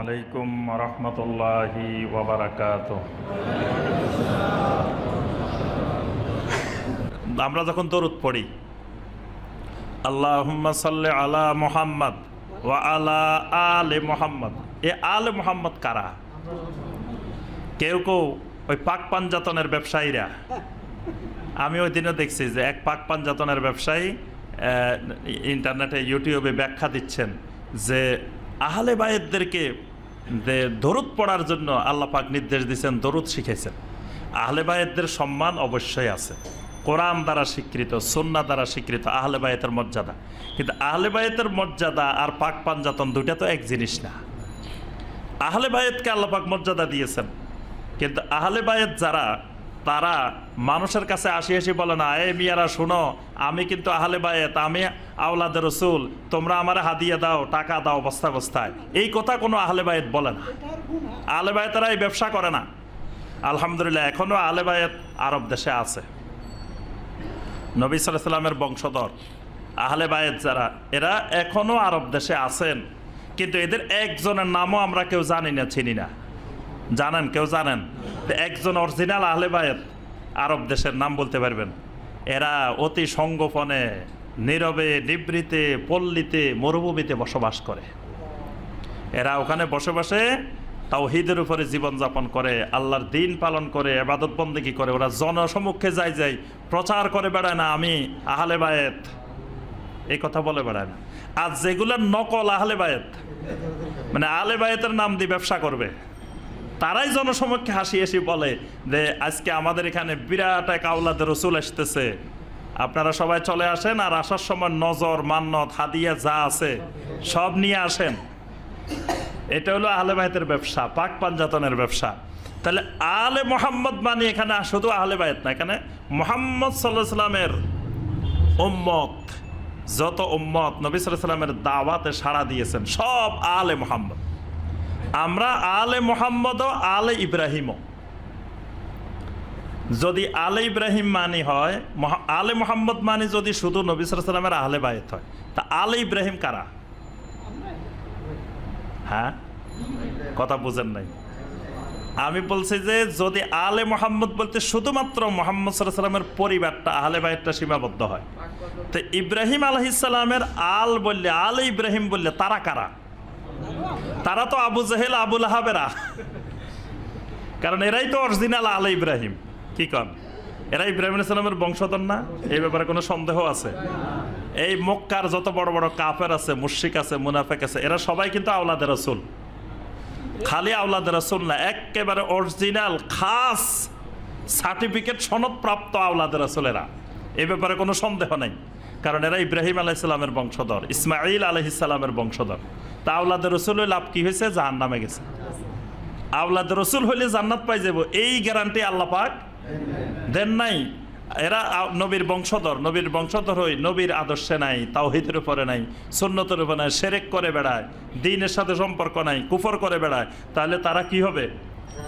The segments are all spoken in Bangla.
আলাইকুম রহমতুল্লাহি আমরা যখন দরুদ পড়ি সাল্লি আলা মুহাম্মদ ওয়া আলা আলে মোহাম্মদ। এ আলে মোহাম্মদ কারা? কেউ কেউ ওই পাক পাঞ্জাতনের ব্যবসায়ীরা। আমি ওই দিনও দেখছি যে এক পাক পাঞ্জাতনের ব্যবসায়ী ইন্টারনেটে, ইউটিউবে ব্যাখ্যা দিচ্ছেন যে আহলে বায়েদদেরকে যে দরুদ পড়ার জন্য আল্লাহ পাক নির্দেশ দিয়েছেন, দরুদ শিখেছেন আহলে বায়েতদের সম্মান অবশ্যই আছে। কোরআন দ্বারা স্বীকৃত সন্না দ্বারা স্বীকৃত আহলে বায়েতের মর্যাদা। কিন্তু আহলে বায়েতের মর্যাদা আর পাক পাঞ্জাতন দুইটা তো এক জিনিস না। আহলে বায়েতকে মর্যাদা দিয়েছেন। কিন্তু আহলে বায়েত যারা তারা মানুষের কাছে আসি আসি বলে না, এ মিয়ারা, শোনো, আমি কিন্তু আহলে বায়েত আমি আওলাদের রসুল, তোমরা আমার হাদিয়া দাও, টাকা দাও, বস্তা বস্তায়। এই কথা কোনো আহলে বায়েত বলে না। আহলে বায়েতেরা এই ব্যবসা করে না। আলহামদুলিল্লাহ এখনও আহলে বায়েত আরব দেশে আছে। নবী সাল্লাহ সাল্লামের বংশধর। আহলে বায়েত যারা, এরা এখনও আরব দেশে আছেন। কিন্তু এদের একজনের নামও আমরা কেউ জানি না, চিনি না। জানেন, কেউ জানেন? একজন অরিজিনাল আহলে বায়েত আরব দেশের নাম বলতে পারবেন। এরা অতি সঙ্গোপনে নীরবে, নিবৃতে, পল্লীতে, মরুভূমিতে বসবাস করে। এরা ওখানে বসে বসে তাওহিদের উপরে জীবনযাপন করে, আল্লাহর দিন পালন করে, এবাদত বন্দেগী করে। ওরা জনসমক্ষে যায় যায় প্রচার করে বেড়ায় না, আমি আহলে বায়েত এই কথা বলে বেড়ায় না। আর যেগুলোর নকল আহলে বায়েত মানে আহলে বায়েতের নাম দিয়ে ব্যবসা করবে তারাই জনসমক্ষে হাসি হাসি বলে যে আজকে আমাদের এখানে বিরাট এক আওলাদের রসুল আসতেছে আপনারা সবাই চলে আসেন আর আসার সময় নজর, মান্নত, হাদিয়া যা আছে সব নিয়ে আসেন। এটা হলো আহলে বায়তের ব্যবসা, পাক পাঞ্জাতনের ব্যবসা। তাহলে আলে মোহাম্মদ মানে এখানে শুধু আহলে বায়ত না, এখানে মোহাম্মদ সাল্লাহ সাল্লামের উম্মত, যত উম্মত নবী সাল্লাহ সাল্লামের দাওয়াতে সাড়া দিয়েছেন, সব আলে মোহাম্মদ। আমরা আলে মোহাম্মদ আলে ইব্রাহিমও যদি আলে ইব্রাহিম মানি হয় আলে মোহাম্মদ মানি যদি শুধু নবী সাল্লামের আহলে বায়ত হয়, তা আলে ইব্রাহিম কারা? হ্যাঁ? কথা বুঝেন নাই। আমি বলছি যে যদি আলে মোহাম্মদ বলতে শুধুমাত্র মোহাম্মদ সাল্লামের পরিবারটা, আহলে বাইরটা সীমাবদ্ধ হয়। তো ইব্রাহিম আলহিসাল্লামের আল বললে, আলে ইব্রাহিম বললে তারা কারা? তারা তো আবু জাহেল আবুল আহাবেরা কারণ এরাই তো অরিজিনাল আল ইব্রাহিম। কি কন? এরা ইব্রাহিম বংশধর না? এই ব্যাপারে কোনো সন্দেহ আছে? এই মক্কার যত বড় বড় কাফের আছে মুশিক আছে, মুনাফেক আছে, এরা সবাই কিন্তু আওলাদের রসুল। খালি আওলাদের রসুল না, একেবারে অরিজিনাল, খাস সার্টিফিকেট সনদপ্রাপ্ত আওলাদের রসুলেরা। এই ব্যাপারে কোনো সন্দেহ নেই। কারণ এরা ইব্রাহিম আলাইসালামের বংশধর ইসমাইল আলহিসাল্লামের বংশধর। তা আওলাদের রসুলের লাভ কি হয়েছে? জাহান নামে গেছে। আওলাদ রসুল হইলে জান্নাত পাই যাব এই গ্যারান্টি আল্লাহ পাক দেন নাই। এরা নবীর বংশধর নবীর বংশধর হই নবীর আদর্শে নাই, তাওহিদের উপরে নাই, সুন্নতের উপরে নাই, সেরেক করে বেড়ায়, দিনের সাথে সম্পর্ক নাই, কুফর করে বেড়ায়। তাহলে তারা কি হবে?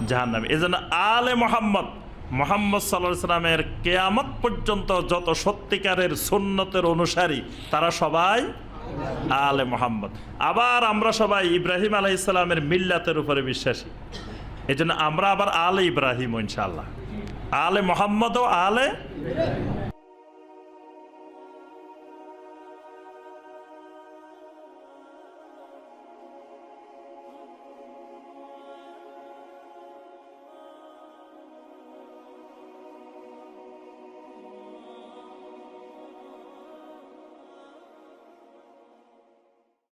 জাহান্নামে। এই জন্য আলে মোহাম্মদ মোহাম্মদ সাল্লাহ সাল্লামের কেয়ামত পর্যন্ত যত সত্যিকারের সুন্নতের অনুসারী, তারা সবাই আলে মোহাম্মদ। আবার আমরা সবাই ইব্রাহিম আলাহ ইসলামের মিল্লাতের উপরে বিশ্বাসী। এই আমরা আবার আলে ইব্রাহিম ইনশাল্লাহ আলে মোহাম্মদ ও আলে